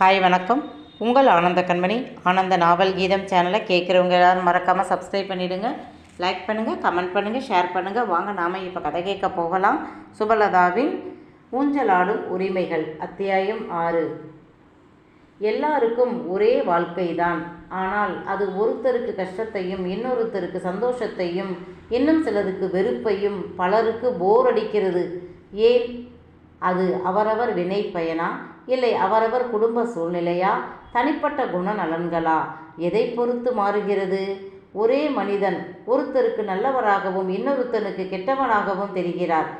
Hi வணக்கம். உங்கள் ஆனந்த கண்மணி ஆனந்த நாவல் கீதம் சேனலை கேட்குறவங்க எல்லாரும் மறக்காமல் சப்ஸ்கிரைப் பண்ணிவிடுங்க லைக் பண்ணுங்கள் கமெண்ட் பண்ணுங்கள் ஷேர் பண்ணுங்கள் வாங்க நாம் இப்போ கதை கேட்க போகலாம். சுபலதாவின் ஊஞ்சலாடும் உரிமைகள் அத்தியாயம் ஆறு. எல்லாருக்கும் ஒரே வாழ்க்கை தான் ஆனால் அது ஒருத்தருக்கு கஷ்டத்தையும் இன்னொருத்தருக்கு சந்தோஷத்தையும் இன்னும் சிலருக்கு வெறுப்பையும் பலருக்கு போர் அடிக்கிறது. ஏன்? அது அவரவர் வினை பயனா? இல்லை அவரவர் குடும்ப சூழ்நிலையா? தனிப்பட்ட குணநலன்களா? எதை பொறுத்து மாறுகிறது? ஒரே மனிதன் ஒருத்தருக்கு நல்லவராகவும் இன்னொருத்தனுக்கு கெட்டவனாகவும் தெரிகிறார்.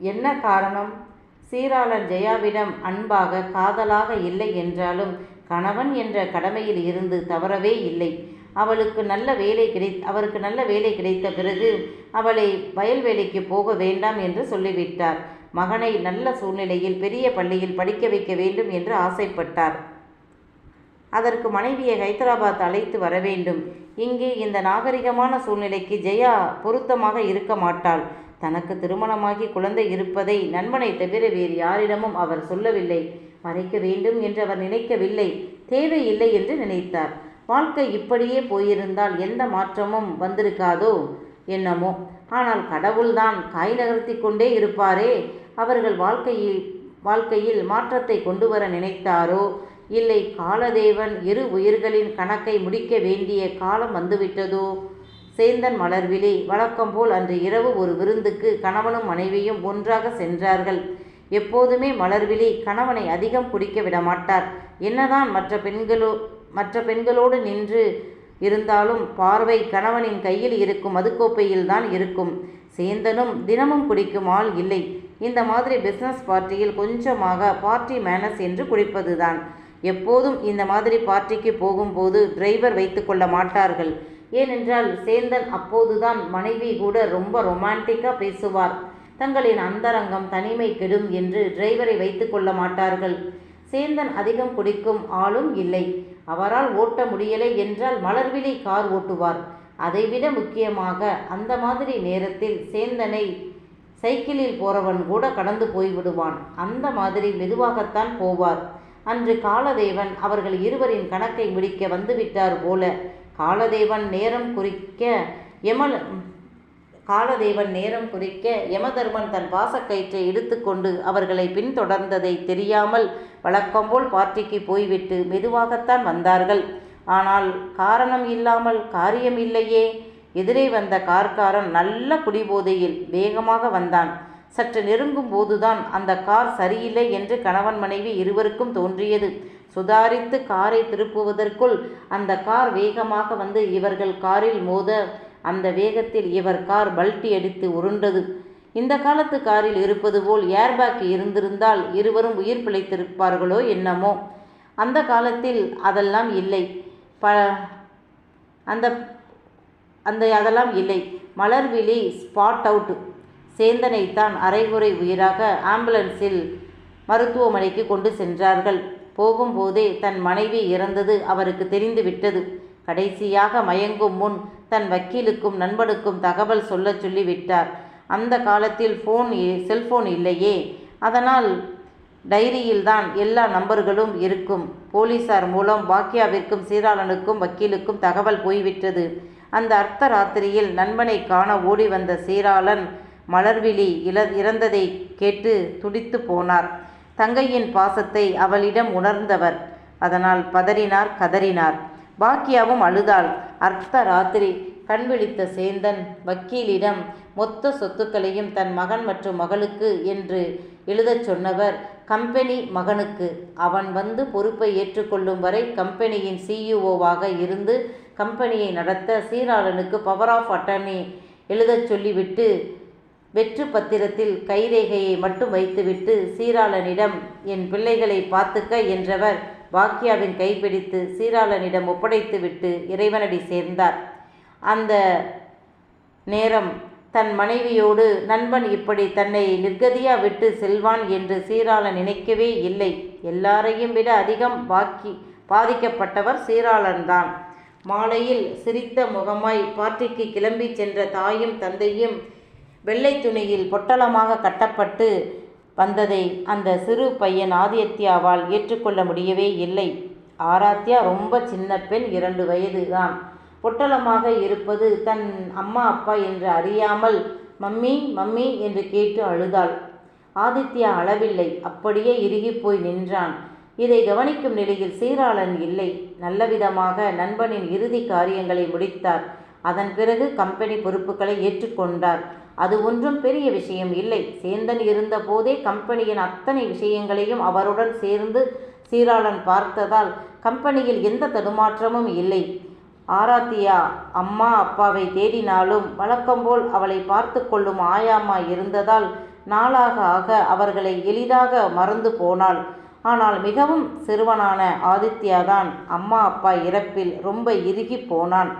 என்ன காரணம்? சீராளன் ஜெயாவிடம் அன்பாக காதலாக இல்லை என்றாலும் கணவன் என்ற கடமையில் இருந்து தவறவே இல்லை. அவளுக்கு நல்ல வேலை கிடை அவருக்கு நல்ல வேலை கிடைத்த பிறகு அவளை வயல் வேலைக்கு போக வேண்டாம் என்று சொல்லிவிட்டார். மகனை நல்ல சூழ்நிலையில் பெரிய பள்ளியில் படிக்க வைக்க வேண்டும் என்று ஆசைப்பட்டார். அதற்கு மனைவியை ஹைதராபாத் அழைத்து வர வேண்டும். இங்கே இந்த நாகரிகமான சூழ்நிலைக்கு ஜெயா பொருத்தமாக இருக்க மாட்டாள். தனக்கு திருமணமாகி குழந்தை இருப்பதை நண்பனை தவிர வேறு யாரிடமும் அவர் சொல்லவில்லை. மறைக்க வேண்டும் என்று அவர் நினைக்கவில்லை. தேவையில்லை என்று நினைத்தார். வாழ்க்கை இப்படியே போயிருந்தால் எந்த மாற்றமும் வந்திருக்காதோ? என்னமோ. ஆனால் கடவுள்தான் காய் நகர்த்தி கொண்டே இருப்பாரே. அவர்கள் வாழ்க்கையில் வாழ்க்கையில் மாற்றத்தை கொண்டு வர நினைத்தாரோ? இல்லை காலதேவன் இரு உயிர்களின் கணக்கை முடிக்க வேண்டிய காலம் வந்துவிட்டதோ? சேந்தன் மலர்விழி வழக்கம் போல் அன்று இரவு ஒரு விருந்துக்கு கணவனும் மனைவியும் ஒன்றாக சென்றார்கள். எப்போதுமே மலர்விழி கணவனை அதிகம் குடிக்க விட மாட்டார் என்னதான் மற்ற பெண்களோ மற்ற பெண்களோடு நின்று இருந்தாலும் பார்வை கணவனின் கையில் இருக்கும் மதுக்கோப்பையில் தான் இருக்கும். சேந்தனும் தினமும் குடிக்கும் ஆள் இல்லை. இந்த மாதிரி பிஸ்னஸ் பார்ட்டியில் கொஞ்சமாக பார்ட்டி மேனஸ் என்று குடிப்பதுதான். எப்போதும் இந்த மாதிரி பார்ட்டிக்கு போகும்போது டிரைவர் வைத்து கொள்ள மாட்டார்கள். ஏனென்றால் சேந்தன் அப்போதுதான் மனைவி கூட ரொம்ப ரொமான்டிக்காக பேசுவார். தங்களின் அந்தரங்கம் தனிமை கெடும் என்று டிரைவரை வைத்து கொள்ள மாட்டார்கள். சேந்தன் அதிகம் குடிக்கும் ஆளும் இல்லை. அவரால் ஓட்ட முடியலை என்றால் மலர்விழி கார் ஓட்டுவார். அதைவிட முக்கியமாக அந்த மாதிரி நேரத்தில் சேந்தனை சைக்கிளில் போறவன் கூட கடந்து போய்விடுவான். அந்த மாதிரி மெதுவாகத்தான் போவார். அன்று காலதேவன் அவர்கள் இருவரின் கணக்கை முடிக்க வந்துவிட்டார் போல. காலதேவன் நேரம் குறிக்க எமல் காலதேவன் நேரம் குறிக்க யமதர்மன் தன் பாசக்கயிற்றை இழுத்துக்கொண்டு அவர்களை பின்தொடர்ந்ததை தெரியாமல் வழக்கம்போல் பார்ட்டிக்கு போய்விட்டு மெதுவாகத்தான் வந்தார்கள். ஆனால் காரணம் இல்லாமல் காரியம் இல்லையே. எதிரே வந்த கார்காரன் நல்ல குடிபோதையில் வேகமாக வந்தான். சற்று நெருங்கும் போதுதான் அந்த கார் சரியில்லை என்று கணவன் மனைவி இருவருக்கும் தோன்றியது. சுதாரித்து காரை திருப்புவதற்குள் அந்த கார் வேகமாக வந்து இவர்கள் காரில் மோத அந்த வேகத்தில் இவர் கார் பல்ட்டி அடித்து உருண்டது. இந்த காலத்து காரில் இருப்பது போல் ஏர்பேக் இருந்திருந்தால் இருவரும் உயிர் பிழைத்திருப்பார்களோ என்னமோ. அந்த காலத்தில் அதெல்லாம் இல்லை. ப அந்த அந்த அதெல்லாம் இல்லை. மலர்விழி ஸ்பாட் அவுட் சேந்தனைத்தான் அரைகுறை உயிராக ஆம்புலன்ஸில் மருத்துவமனைக்கு கொண்டு சென்றார்கள். போகும்போதே தன் மனைவி இறந்தது அவருக்கு தெரிந்து விட்டது கடைசியாக மயங்கும் முன் தன் வக்கீலுக்கும் நண்பனுக்கும் தகவல் சொல்லச் சொல்லி விட்டார் அந்த காலத்தில் ஃபோன் செல்போன் இல்லையே. அதனால் டைரியில்தான் எல்லா நம்பர்களும் இருக்கும். போலீசார் மூலம் பாக்கியாவிற்கும் சீராளனுக்கும் வக்கீலுக்கும் தகவல் போய்விட்டது. அந்த அர்த்த ராத்திரியில் நண்பனை காண ஓடி வந்த சீராளன் மலர்விழி இல இறந்ததை கேட்டு துடித்து போனார். தங்கையின் பாசத்தை அவளிடம் உணர்ந்தவர். அதனால் பதறினார் கதறினார். பாக்கியாவும் அழுதாள். அர்த்த ராத்திரி கண் விழித்த சேந்தன் வக்கீலிடம் மொத்த சொத்துக்களையும் தன் மகன் மற்றும் மகளுக்கு என்று எழுதச் சொன்னவர் கம்பெனி மகனுக்கு அவன் வந்து பொறுப்பை ஏற்றுக்கொள்ளும் வரை கம்பெனியின் சிஇஓவாக இருந்து கம்பெனியை நடத்த சீராளனுக்கு பவர் ஆஃப் அட்டர்னி எழுதச் சொல்லிவிட்டு வெற்று பத்திரத்தில் கைரேகையை மட்டும் வைத்துவிட்டு சீராளனிடம் என் பிள்ளைகளை பார்த்துக்க என்றவர் பாக்கியாவின் கைப்பிடித்து சீராளனிடம் ஒப்படைத்துவிட்டு இறைவனடி சேர்ந்தார். அந்த நேரம் தன் மனைவியோடு நண்பன் இப்படி தன்னை நிர்கதியா விட்டு செல்வான் என்று சீராளன் நினைக்கவே இல்லை. எல்லாரையும் விட அதிகம் பாக்கி பாதிக்கப்பட்டவர் சீராளன்தான். மாலையில் சிரித்த முகமாய் பார்ட்டிக்கு கிளம்பி சென்ற தாயும் தந்தையும் வெள்ளை துணியில் பொட்டலமாக கட்டப்பட்டு வந்ததை அந்த சிறு பையன் ஆதித்யாவால் ஏற்றுக்கொள்ள முடியவே இல்லை. ஆராத்யா ரொம்ப சின்ன பெண் இரண்டு வயது தான் பொட்டலமாக இருப்பது தன் அம்மா அப்பா என்று அறியாமல் மம்மி மம்மி என்று கேட்டு அழுதாள். ஆதித்யா அளவில்லை அப்படியே இறுகி போய் நின்றான். இதை கவனிக்கும் நிலையில் சீராளன் இல்லை. நல்லவிதமாக நண்பனின் இறுதி காரியங்களை முடித்தார். அதன் பிறகு கம்பெனி பொறுப்புகளை ஏற்றுக்கொண்டார். அது ஒன்றும் பெரிய விஷயம் இல்லை. சேந்தன் இருந்தபோதே கம்பெனியின் அத்தனை விஷயங்களையும் அவருடன் சேர்ந்து சீராளன் பார்த்ததால் கம்பெனியில் எந்த தடுமாற்றமும் இல்லை. ஆராத்தியா அம்மா அப்பாவை தேடினாலும் வழக்கம்போல் அவளை பார்த்து கொள்ளும் ஆயாமா இருந்ததால் நாளாக ஆக அவர்களை எளிதாக மறந்து போனாள். ஆனால் மிகவும் சிறுவனான ஆதித்யாதான் அம்மா அப்பா இறப்பில் ரொம்ப இறுகி போனான்.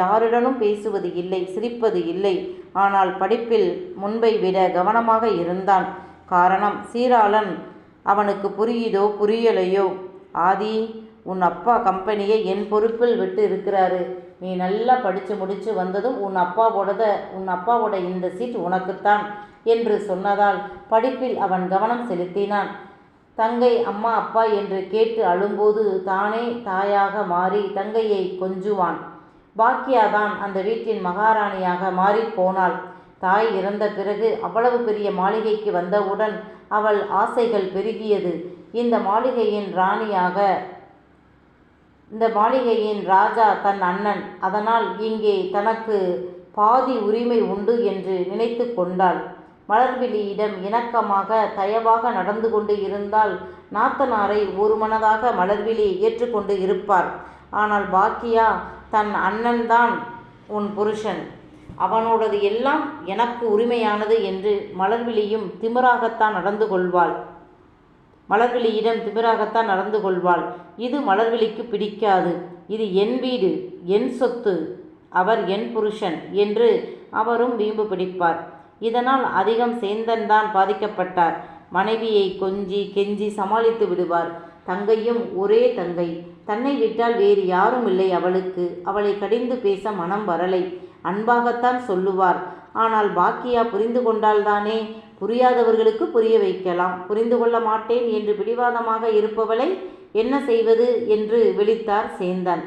யாருடனும் பேசுவது இல்லை சிரிப்பது இல்லை. ஆனால் படிப்பில் முன்பை விட கவனமாக இருந்தான். காரணம் சீராளன் அவனுக்கு புரியுதோ புரியலையோ? ஆதி உன் அப்பா கம்பெனியை என் பொறுப்பில் விட்டு இருக்கிறாரு. நீ நல்லா படித்து முடித்து வந்ததும் உன் அப்பாவோடத உன் அப்பாவோட இந்த சீட் உனக்குத்தான் என்று சொன்னதால் படிப்பில் அவன் கவனம் செலுத்தினான். தங்கை அம்மா அப்பா என்று கேட்டு அழும்போது தானே தாயாக மாறி தங்கையை கொஞ்சுவான். பாக்கியாதான் அந்த வீட்டின் மகாராணியாக மாறிப் போனாள். தாய் இறந்த பிறகு அவ்வளவு பெரிய மாளிகைக்கு வந்தவுடன் அவள் ஆசைகள் பெருகியது. இந்த மாளிகையின் ராணியாக இந்த மாளிகையின் ராஜா தன் அண்ணன். அதனால் இங்கே தனக்கு பாதி உரிமை உண்டு என்று நினைத்து கொண்டாள். மலர்விழியிடம் இணக்கமாக தயவாக நடந்து கொண்டு இருந்தால் நாத்தனாரை ஒரு மனதாக மலர்விழி ஏற்றுக்கொண்டு இருப்பார். ஆனால் பாக்கியா தன் அண்ணன்தான் உன் புருஷன். அவனோடது எல்லாம் எனக்கு உரிமையானது என்று மலர்விழியும் திமிராகத்தான் நடந்து கொள்வாள். மலர்விழியிடம் திமிராகத்தான் நடந்து கொள்வாள். இது மலர்விழிக்கு பிடிக்காது. இது என் வீடு என் சொத்து அவர் என் புருஷன் என்று அவரும் வீம்பு பிடிப்பார். இதனால் அதிகம் சேந்தன் தான் பாதிக்கப்பட்டார். மனைவியை கொஞ்சி கெஞ்சி சமாளித்து விடுவார். தங்கையும் ஒரே தங்கை. தன்னை விட்டால் வேறு யாரும் இல்லை அவளுக்கு. அவளை கடிந்து பேச மனம் வரலை. அன்பாகத்தான் சொல்லுவார். ஆனால் பாக்கியா புரிந்து கொண்டால்தானே? புரியாதவர்களுக்கு புரிய வைக்கலாம். புரிந்து கொள்ள மாட்டேன் என்று பிடிவாதமாக இருப்பவளை என்ன செய்வது என்று விழித்தார் சேந்தன்.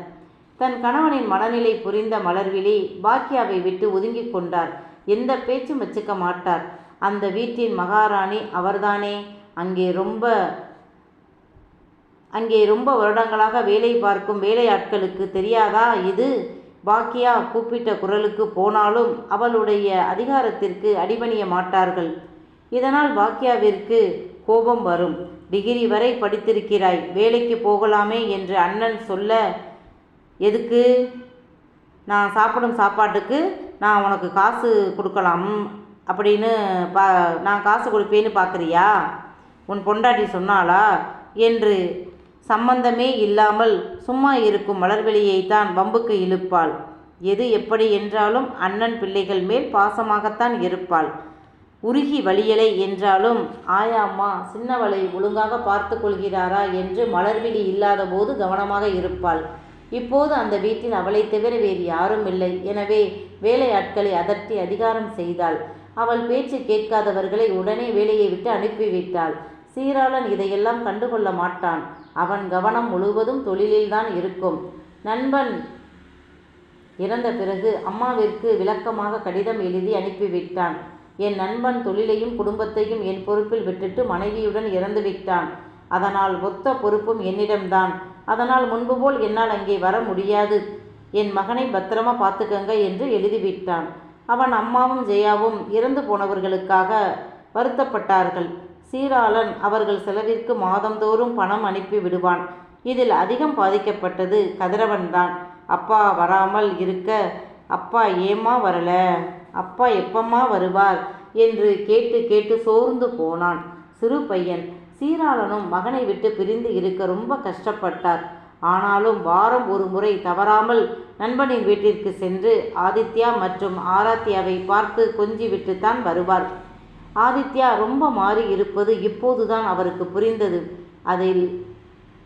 தன் கணவனின் மனநிலை புரிந்த மலர்விழி பாக்கியாவை விட்டு ஒதுங்கிக் கொண்டார். எந்த பேச்சும் வச்சுக்க மாட்டார். அந்த வீட்டின் மகாராணி அவர்தானே? அங்கே ரொம்ப அங்கே ரொம்ப வருடங்களாக வேலை பார்க்கும் வேலையாட்களுக்கு தெரியாதா இது? பாக்கியா கூப்பிட்ட குரலுக்கு போனாலும் அவளுடைய அதிகாரத்திற்கு அடிபணிய மாட்டார்கள். இதனால் பாக்கியாவிற்கு கோபம் வரும். டிகிரி வரை படித்திருக்கிறாய். வேலைக்கு போகலாமே என்று அண்ணன் சொல்ல எதுக்கு? நான் சாப்பிடும் சாப்பாட்டுக்கு நான் உனக்கு காசு கொடுக்கலாம் அப்படின்னு பா நான் காசு கொடுப்பேன்னு பார்க்குறியா உன் பொண்டாட்டி சொன்னாளா? என்று சம்பந்தமே இல்லாமல் சும்மா இருக்கும் மலர்வெளியை தான் வம்புக்கு இழுப்பாள். எது எப்படி என்றாலும் அண்ணன் பிள்ளைகள் மேல் பாசமாகத்தான் இருப்பாள். உருகி வழியலை என்றாலும் ஆயாம்மா சின்னவளை ஒழுங்காக பார்த்து கொள்கிறாரா? என்று மலர்விழி இல்லாத போது கவனமாக இருப்பாள். இப்போது அந்த வீட்டில் அவளை தவிர வேறு யாரும் இல்லை. எனவே வேலையாட்களை அதட்டி அதிகாரம் செய்தாள். அவள் பேச்சு கேட்காதவர்களை உடனே வேலையை விட்டு அனுப்பிவிட்டாள். சீராளன் இதையெல்லாம் கண்டுகொள்ள மாட்டான். அவன் கவனம் முழுவதும் தொழிலில்தான் இருக்கும். நண்பன் இறந்த பிறகு அம்மாவிற்கு விளக்கமாக கடிதம் எழுதி அனுப்பிவிட்டான். என் நண்பன் தொழிலையும் குடும்பத்தையும் என் பொறுப்பில் விட்டுட்டு மனைவியுடன் இறந்து விட்டான். அதனால் மொத்த பொறுப்பும் என்னிடம்தான். அதனால் முன்பு போல் என்னால் அங்கே வர முடியாது. என் மகனை பத்திரமா பார்த்துக்கங்க என்று எழுதிவிட்டான். அவன் அம்மாவும் ஜெயாவும் இறந்து போனவர்களுக்காக வருத்தப்பட்டார்கள். சீராளன் அவர்கள் செலவிற்கு மாதந்தோறும் பணம் அனுப்பி விடுவான். இதில் அதிகம் பாதிக்கப்பட்டது கதிரவன்தான். அப்பா வராமல் இருக்க அப்பா ஏம்மா வரல? அப்பா எப்பம்மா வருவார்? என்று கேட்டு கேட்டு சோர்ந்து போனான். சிறு பையன் சீராளனும் மகனை விட்டு பிரிந்து இருக்க ரொம்ப கஷ்டப்பட்டார். ஆனாலும் வாரம் ஒரு முறை தவறாமல் நண்பனின் வீட்டிற்கு சென்று ஆதித்யா மற்றும் ஆராத்யாவை பார்த்து கொஞ்சி விட்டுத்தான் வருவார். ஆதித்யா ரொம்ப மாறி இருப்பது இப்போதுதான் அவருக்கு புரிந்தது. அதில்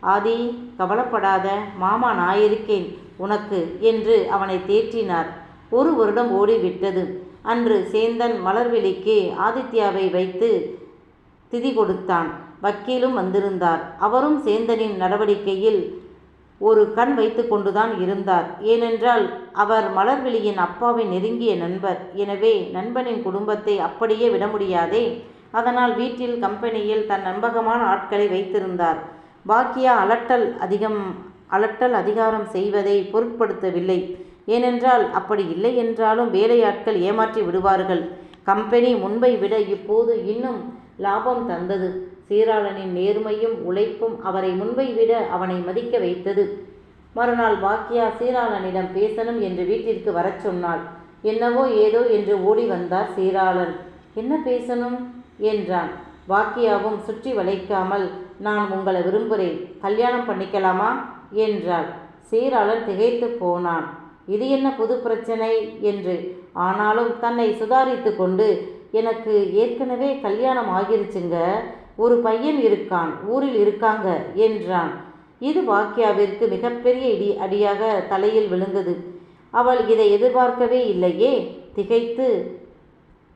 ஆதி கவலைப்படாத மாமா நான் இருக்கேன் உனக்கு என்று அவனை தேற்றினார். ஒரு வருடம் ஓடிவிட்டது. அன்று சேந்தன் மலர்விழிக்கு ஆதித்யாவை வைத்து திதி கொடுத்தான். வக்கீலும் வந்திருந்தார். அவரும் சேந்தனின் நடவடிக்கையில் ஒரு கண் வைத்து கொண்டுதான் இருந்தார். ஏனென்றால் அவர் மலர்விழியின் அப்பாவின் நெருங்கிய நண்பர். எனவே நண்பனின் குடும்பத்தை அப்படியே விட முடியாதே? அதனால் வீட்டில் கம்பெனியில் தன் நம்பகமான ஆட்களை வைத்திருந்தார். பாக்கியா அலட்டல் அதிகம் அலட்டல் அதிகாரம் செய்வதை பொருட்படுத்தவில்லை. ஏனென்றால் அப்படி இல்லை என்றாலும் வேலையாட்கள் ஏமாற்றி விடுவார்கள். கம்பெனி முன்பை விட இப்போது இன்னும் லாபம் தந்தது. சீராளனின் நேர்மையும் உழைப்பும் அவரை முன்பை விட அவனை மதிக்க வைத்தது. மறுநாள் பாக்கியா சீராளனிடம் பேசணும் என்று வீட்டிற்கு வரச் சொன்னாள். என்னவோ ஏதோ என்று ஓடி வந்தார் சீராளன். என்ன பேசணும்? என்றான். பாக்கியாவும் சுற்றி வளைக்காமல் நான் உங்களை விரும்புகிறேன் கல்யாணம் பண்ணிக்கலாமா? என்றாள். சீராளன் திகைத்து போனான். இது என்ன புது பிரச்சனை? என்று. ஆனாலும் தன்னை சுதாரித்து கொண்டு எனக்கு ஏற்கனவே கல்யாணம் ஆகிருச்சுங்க. ஒரு பையன் இருக்கான். ஊரில் இருக்காங்க. என்றான். இது பாக்கியாவிற்கு மிகப்பெரிய இடி அடியாக தலையில் விழுந்தது. அவள் இதை எதிர்பார்க்கவே இல்லையே. திகைத்து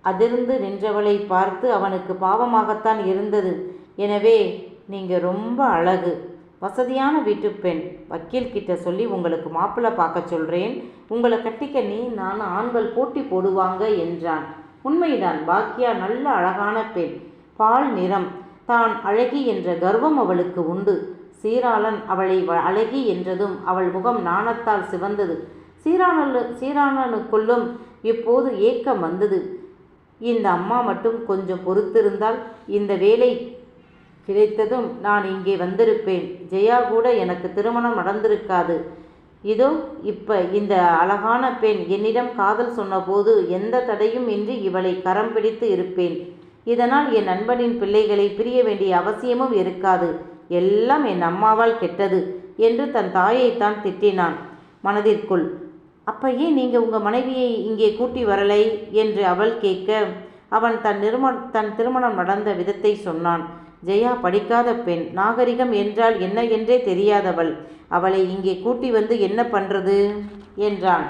அதிர்ந்து நின்றவளை பார்த்து அவனுக்கு பாவமாகத்தான் இருந்தது. எனவே நீங்கள் ரொம்ப அழகு. வசதியான வீட்டு பெண். வக்கீல் கிட்ட சொல்லி உங்களுக்கு மாப்பிள்ளை பார்க்க சொல்கிறேன் உங்களை கட்டிக்க நீ நான் ஆண்கள் போட்டி போடுவாங்க என்றான். உண்மைதான் பாக்கியா நல்ல அழகான பெண். பால் நிறம். தான் அழகி என்ற கர்வம் அவளுக்கு உண்டு. சீராளன் அவளை வ- அழகி என்றதும் அவள் முகம் நாணத்தால் சிவந்தது. சீராளனு சீரானனுக்குள்ளும் இப்போது ஏக்கம் வந்தது. இந்த அம்மா மட்டும் கொஞ்சம் பொறுத்திருந்தால் இந்த வேலை கிடைத்ததும் நான் இங்கே வந்திருப்பேன். ஜெயா கூட எனக்கு திருமணம் நடந்திருக்காது. இதோ இப்ப இந்த அழகான பெண் என்னிடம் காதல் சொன்னபோது எந்த தடையும் இன்றி இவளை கரம் பிடித்து இருப்பேன். இதனால் என் நண்பனின் பிள்ளைகளை பிரிய வேண்டிய அவசியமும் இருக்காது. எல்லாம் என் அம்மாவால் கெட்டது என்று தன் தாயைத்தான் திட்டினான். மனதிற்குள் அப்ப ஏன் நீங்கள் உங்கள் மனைவியை இங்கே கூட்டி வரலை? என்று அவள் கேட்க அவன் தன் நிரும தன் திருமணம் நடந்த விதத்தை சொன்னான். ஜெயா படிக்காத பெண். நாகரிகம் என்றால் என்ன என்றே தெரியாதவள். அவளை இங்கே கூட்டி வந்து என்ன பண்ணுறது என்றான்.